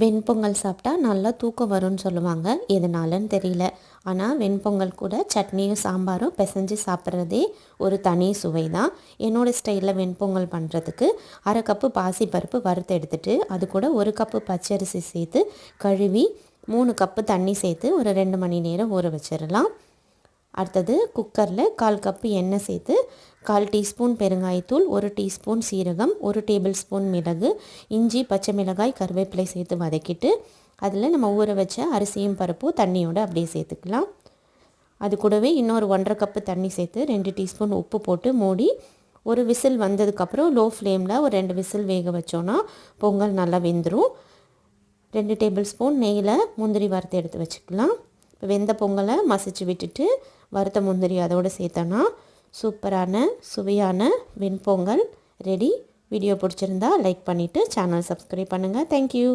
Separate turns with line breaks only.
வெண்பொங்கல் சாப்பிட்டா நல்லா தூக்கம் வரும்னு சொல்லுவாங்க. எதனாலன்னு தெரியல. ஆனால் வெண்பொங்கல் கூட சட்னியும் சாம்பாரும் பிசைஞ்சு சாப்பிட்றதே ஒரு தனி சுவை தான் என்னோடய ஸ்டைலில் வெண்பொங்கல் பண்ணுறதுக்கு அரை கப்பு பாசிப்பருப்பு வறுத்து எடுத்துகிட்டு அது கூட ஒரு கப்பு பச்சரிசி சேர்த்து கழுவி மூணு கப்பு தண்ணி சேர்த்து ஒரு ரெண்டு மணி நேரம் ஊற வச்சிடலாம். அடுத்தது குக்கரில் கால் கப்பு எண்ணெய் சேர்த்து கால் டீஸ்பூன் பெருங்காயத்தூள் ஒரு டீஸ்பூன் சீரகம் ஒரு டேபிள் ஸ்பூன் மிளகு இஞ்சி பச்சை மிளகாய் கருவேப்பிலை சேர்த்து வதக்கிட்டு அதில் நம்ம ஊற வச்ச அரிசியும் பருப்பும் தண்ணியோடு அப்படியே சேர்த்துக்கலாம். அது கூடவே இன்னொரு ஒன்றரை கப்பு தண்ணி சேர்த்து ரெண்டு டீஸ்பூன் உப்பு போட்டு மூடி ஒரு விசில் வந்ததுக்கப்புறம் லோ ஃப்ளேமில் ஒரு ரெண்டு விசில் வேக வச்சோன்னா பொங்கல் நல்லா வெந்துடும் ரெண்டு டேபிள் ஸ்பூன் நெய்யில் முந்திரி வறுத்து எடுத்து வச்சுக்கலாம். இப்போ வெந்த பொங்கலை மசிச்சு விட்டுட்டு வறுத்த முந்திரி அதோடு சேர்த்தோன்னா சூப்பரான சுவையான வெண்பொங்கல் ரெடி. வீடியோ பிடிச்சிருந்தா லைக் பண்ணிவிட்டு சேனல் சப்ஸ்கிரைப் பண்ணுங்கள் தேங்க்யூ